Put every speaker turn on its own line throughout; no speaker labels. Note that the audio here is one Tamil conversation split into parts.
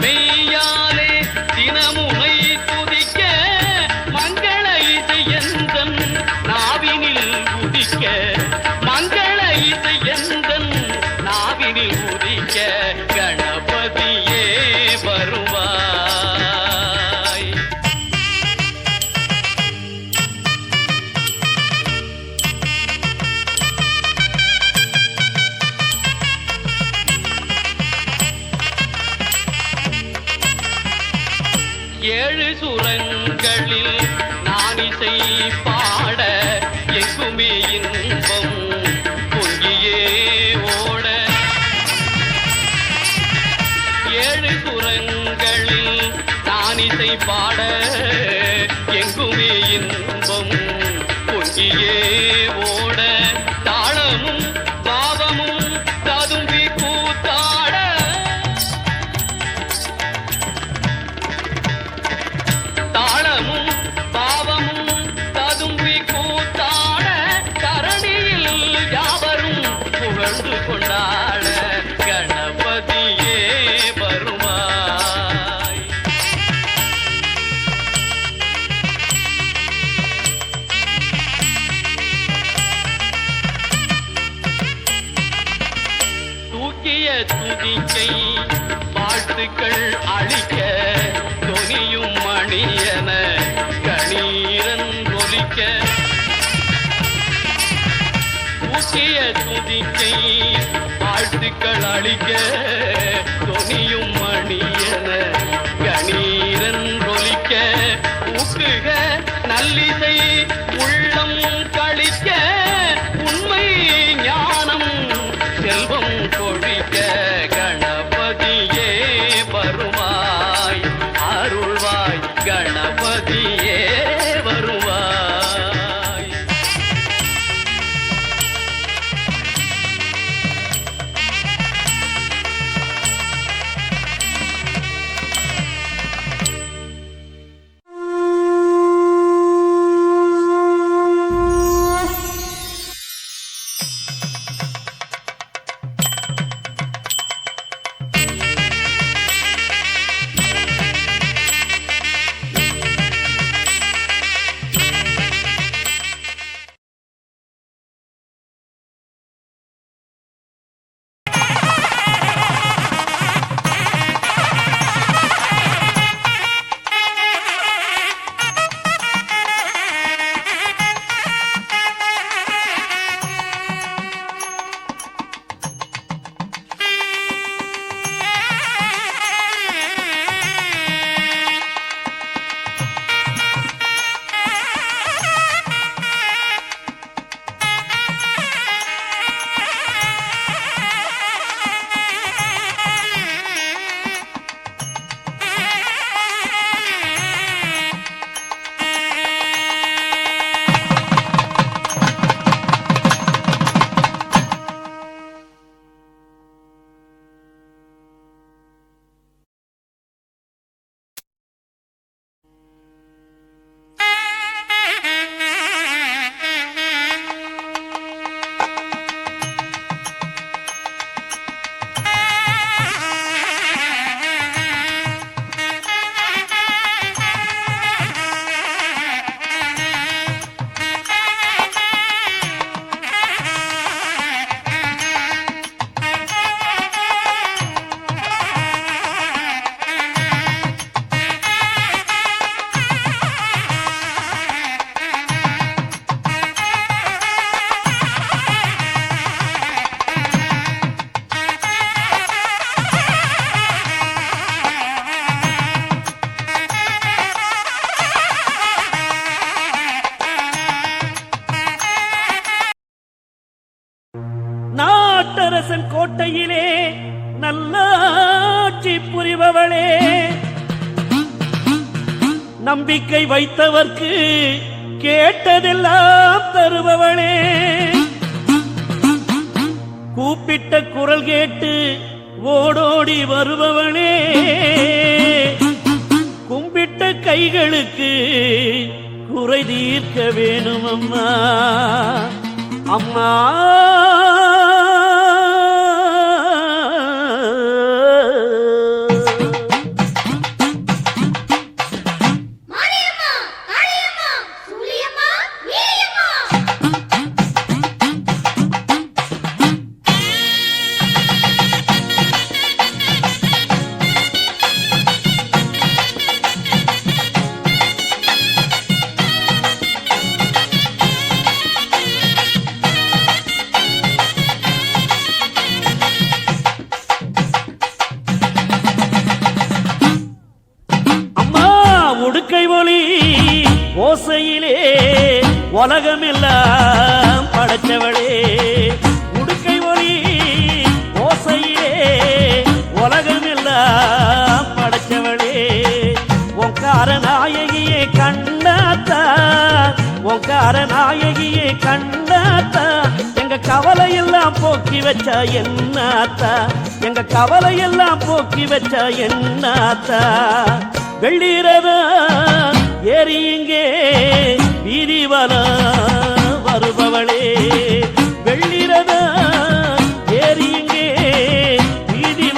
me. कलाड़ी
के கோட்டையிலே நல்லாட்சி புரிபவளே. நம்பிக்கை வைத்தவர்க்கு கேட்டதெல்லாம் தருபவளே. கூப்பிட்ட குரல் கேட்டு ஓடோடி வருபவளே. கும்பிட்ட கைகளுக்கு குறை தீர்க்க வேணும் அம்மா அம்மா போக்கி வச்சா என்னாத்தா எங்க கவலை எல்லாம் போக்கி வச்சா என்னாத்தா வெள்ளீரதா ஏறி இங்கே வீதி வருபவளே. வெள்ளீரதா ஏறி இங்கே வீதி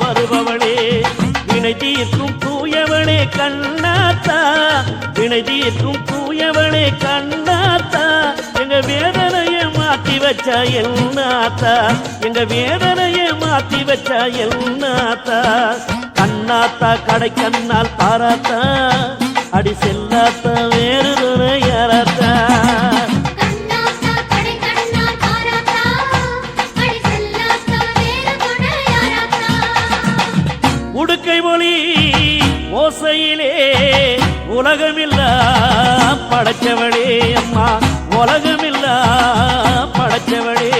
வருபவளே. வினை தீர்க்கும் தூயவளே கண்ணாத்தா. வினை தீர்க்கும் தூயவளே கண்ணாத்தா. எங்க வேத வச்சா என்னாத்தா எங்க வேதனைய மாத்தி வச்சா என்னாத்தா கண்ணாத்தா கடை கண்ணால் பாராத்தா. அடி செல்லாத்தா வேறு துணை யாராத்தா. உடுக்கை மொழி ஓசையிலே உலகமில்லா. படைச்சவளே அம்மா உலகமில்லா. படைச்சவளே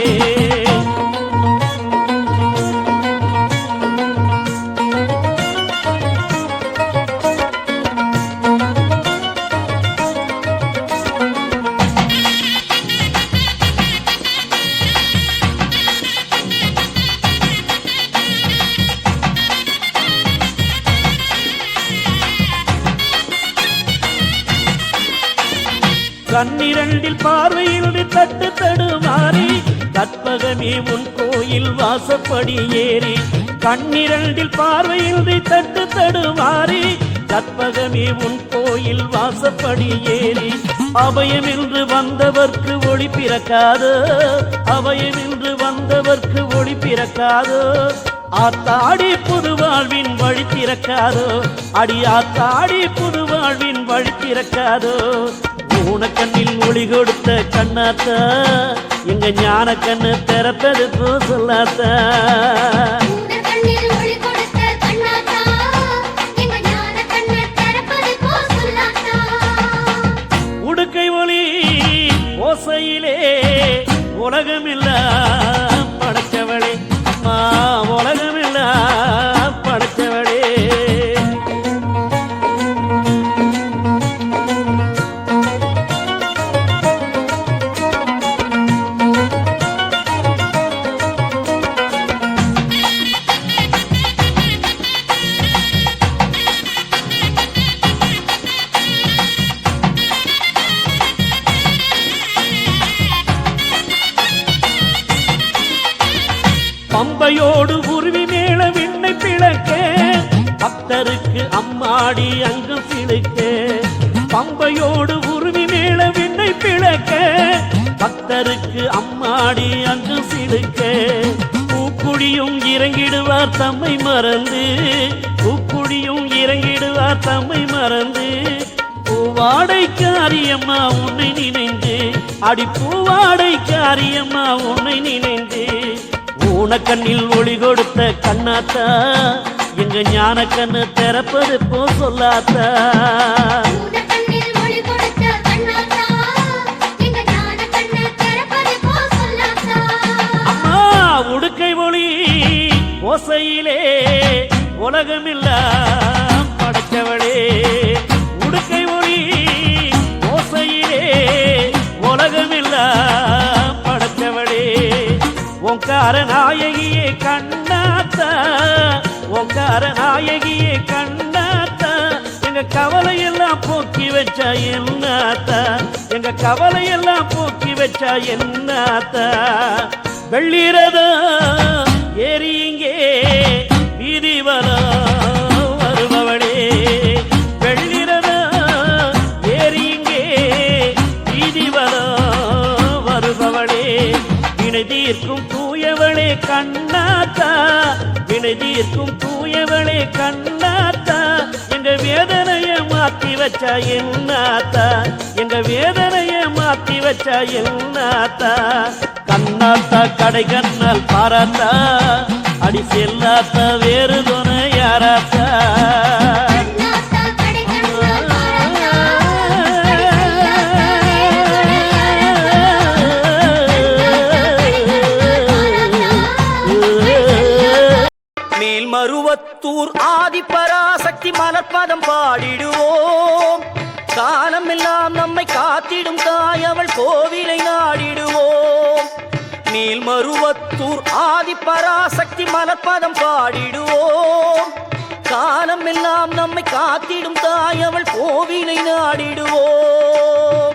படியேறி கண்ணிரண்டில் பார்வையின்றி தட்டு தடுமாறி கற்பகமே உன் கோயில் வாசப்படி ஏறி அபயம் என்று வந்தவர்க்கு ஒளி பிறக்காதோ அபயம் என்று வந்தவர்க்கு ஒளி பிறக்காதோ. ஆத்தாடி புது வாழ்வின் வழி திறக்காதோ அடி ஆத்தாடி புது வாழ்வின் வழி திறக்காதோ. ஊனக்கண்ணில் ஒளி கொடுத்த கண்ணாத்தா எங்க ஞான கண்ணு திறப்பது போ சொல்லாத்தா.
உங்க கண்ணில் ஒளி கொடுத்த கண்ணாத்தா. எங்க ஞான கண்ணை திறப்பது போ சொல்லாத்தா.
உடுக்கை ஒளி ஓசையிலே உலகமில்ல. இறங்கிடுவார் தம்மை மறந்து. உப்புடியும் இறங்கிடுவார் தம்மை மறந்து. பூவாடை காரியம்மா உன்னை நினைந்து. அடி பூவாடை காரியம்மா உன்னை நினைந்து. ஊனக்கண்ணில் ஒளி கொடுத்த கண்ணாத்தா எங்க ஞான கண்ணு திறப்பது போ சொல்லாத்தா. உலகமில்லா படைத்தவளே. உடுக்கை ஒளி ஓசையிலே உலகமில்லா படைத்தவளே. உங்கார நாயகியே கண்ண கண்ணாத்தா உங்கார நாயகியே கண்ணாத்தா. எங்க கவலையெல்லாம் போக்கி வச்சா என்னாத்தா? எங்க கவலையெல்லாம் போக்கி வச்சா என்னாத்தா? வெள்ளிரதா ஏறி இங்கே வீதி வருபவளே வெள்ளிரதா? ஏறி இங்கே வீதி வருபவளே வினை தீர்க்கும் தூயவளே கண்ணாத்தா? வினை தீர்க்கும் தூயவளே கண்ணா மாத்தி வச்சா என்னாத்தா எங்க வேதனைய மாத்தி வச்சா என்னாத்தா கண்ணாத்தா கடை கண்ணால் பாராத்தா? அடி செல்லாத்தா வேறு துணை யாராத்தா?
மேல்மருவத்தூர் ஆதிபராசக்தி மலர்பதம் பாடிடுவோம். காலமெல்லாம் நம்மை காத்திடும் தாய் அவள் கோவிலை நாடிடுவோம். மேல்மருவத்தூர் ஆதிபராசக்தி மலர்பதம் பாடிடுவோம். காலமெல்லாம் நம்மை காத்திடும் தாய் அவள் கோவிலை நாடிடுவோம்.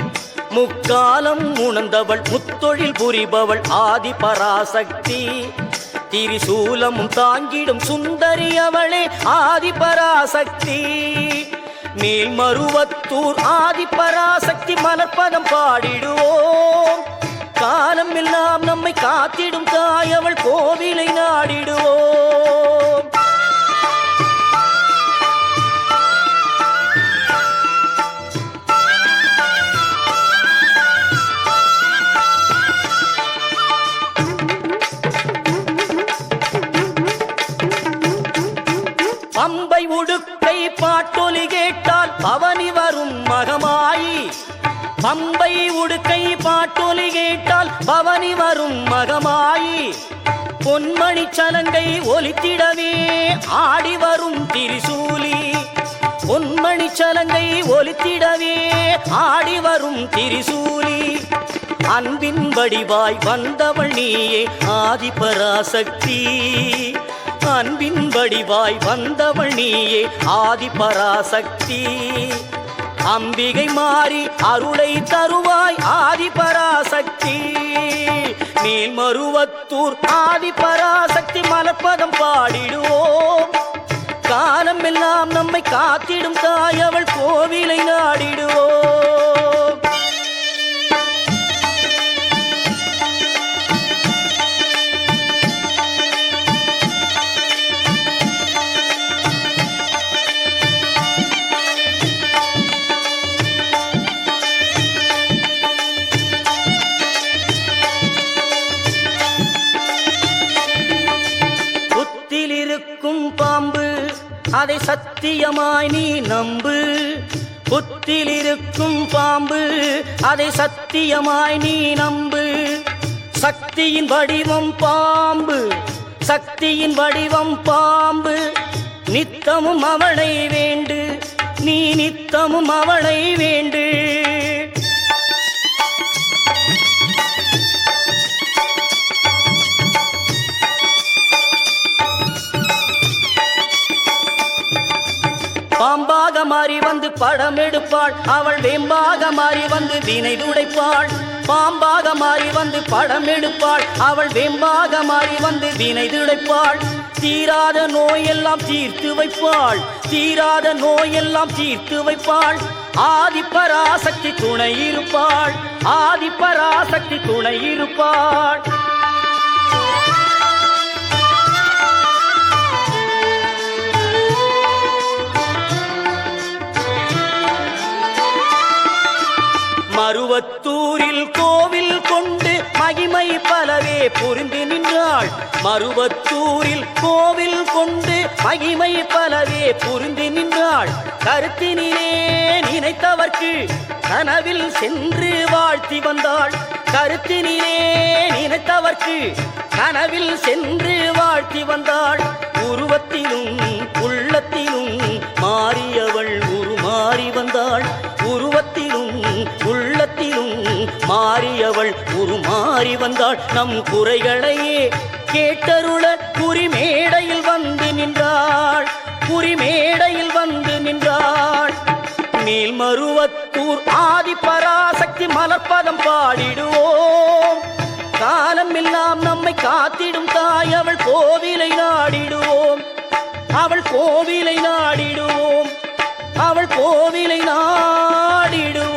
முக்காலம் உணர்ந்தவள் முத்தொழில் புரிபவள் ஆதி பராசக்தி. திரிசூலமும் தாங்கிடும் சுந்தரி அவளே ஆதி ஆதிபராசக்தி மேல்மருவத்தூர் ஆதிபராசக்தி மலர்பதம் பாடிடுவோம். காலம் எல்லாம் நம்மை காத்திடும் தாயவள் கோவிலை நாடிடுவோம். பாட்டொலி கேட்டால் பவனி வரும் மகமாயி. பம்பை உடுக்கை பாட்டொலி கேட்டால் பவனி வரும் மகமாயி. பொன்மணி சலங்கை ஒலித்திடவே ஆடி வரும் திரிசூலி. பொன்மணி சலங்கை ஒலித்திடவே ஆடி வரும் திரிசூலி. அன்பின் வடிவாய் வந்தவள் நீயே ஆதிபராசக்தி. அன்பின் வடிவாய் வந்தவள் நீயே ஆதி பராசக்தி அம்பிகை மாறி அருளை தருவாய் ஆதி ஆதிபராசக்தி மேல்மருவத்தூர் ஆதிபராசக்தி மலப்பதம் பாடிடுவோம். காலம் எல்லாம் நம்மை காத்திடும் தாய் அவள் கோவிலை நாடிடுவோம். சத்தியமாய் நீ நம்பு. புத்தில் இருக்கும் பாம்பு அதை சத்தியமாய் நீ நம்பு. சக்தியின் வடிவம் பாம்பு சக்தியின் வடிவம் பாம்பு. நித்தமும் அவளை வேண்டு நீ நித்தமும் அவளை வேண்டு. பாம்பாக மாறி வந்து படம் எடுப்பாள். அவள் வேம்பாக மாறி வந்து வினை துடைப்பாள். பாம்பாக மாறி வந்து படம் எடுப்பாள். அவள் வேம்பாக மாறி வந்து வினை துடைப்பாள். தீராத நோயெல்லாம் தீர்த்து வைப்பாள். தீராத நோயெல்லாம் தீர்த்து வைப்பாள். ஆதிப்பராசக்தி துணை இருப்பாள். ஆதிப்பராசக்தி துணை இருப்பாள்.
மருவத்தூரில் கோவில் கொண்டு மகிமை பலவே புரிந்து நின்றாள். மருவத்தூரில் கோவில் கொண்டு மகிமை பலவே புரிந்து நின்றாள். கருத்தினிலே நினைத்தவர்க்கு கனவில் சென்று வாழ்த்தி வந்தாள். கருத்தினிலே நினைத்தவர்க்கு கனவில் சென்று வாழ்த்தி வந்தாள். உருவத்திலும் மாறி வந்தாள் நம் குறைகளையே. கேட்டருள குறிமேடையில் வந்து நின்றாள். குறிமேடையில் வந்து நின்றாள். மேல் மருவத்தூர் ஆதி பராசக்தி மலர்பதம் பாடிடுவோம். காலம் எல்லாம் நம்மை காத்திடும் தாய் அவள் கோவிலை நாடிடுவோம். அவள் கோவிலை நாடிடுவோம். அவள் கோவிலை நாடிடுவோம்.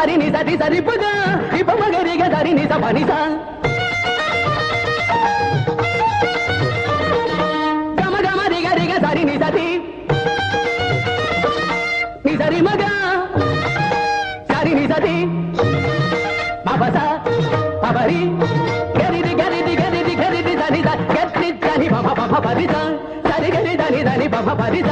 సరి సరిపుగా ఇప్ప మగరిగ సరి నిజ పనిస గమ గమ సరి మగ సరి నిజది మబస పబరి గరిది గరిది గరిది గరిది దని దని బబ బబ పరిద సరి గరి దని దని బబ పరిద